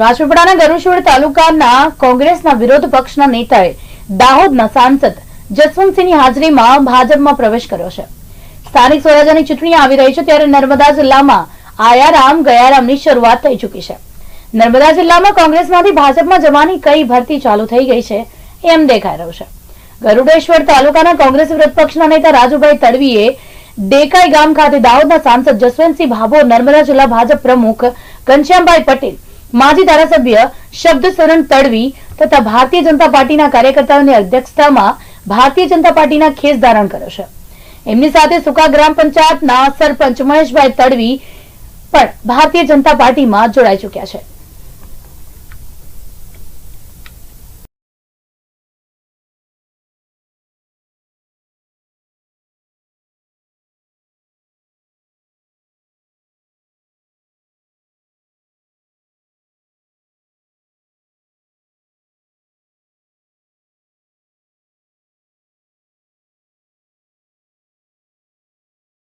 રાજપીપળાના ગરુશોડ તાલુકાના કોંગ્રેસના વિરોધ પક્ષના નેતાએ દાહોદના સાંસદ જસવંતસિંહની હાજરીમાં ભાજપમાં પ્રવેશ કર્યો છે. સ્થાનિક સ્વરાજ્યની ચૂંટણી આવી રહી છે ત્યારે નર્મદા જિલ્લામાં આયારામ, ગયારામની શરૂઆત થઈ ચૂકી છે. નર્મદા જિલ્લામાં કોંગ્રેસમાંથી ભાજપમાં જવાની કઈ ભરતી ચાલુ થઈ ગઈ છે એમ દેખાઈ રહ્યું છે. ગરુડેશ્વર તાલુકાના કોંગ્રેસ વિરોધ પક્ષના નેતા રાજુભાઈ તડવીએ ડેકાઈ ગામ ખાતે દાહોદના સાંસદ જસવંતસિંહ ભાભોર નર્મદા જિલ્લા ભાજપ પ્રમુખ ઘનશ્યામભાઈ પટેલ માજી ધારાસભ્ય શબ્દસરણ તડવી તથા ભારતીય જનતા પાર્ટીના કાર્યકર્તાઓની અધ્યક્ષતામાં ભારતીય જનતા પાર્ટીના ખેસ ધારણ કર્યો છે. એમની સાથે સુકા ગ્રામ પંચાયતના સરપંચ મહેશભાઈ તડવી પણ ભારતીય જનતા પાર્ટીમાં જોડાઈ ચૂક્યા છે.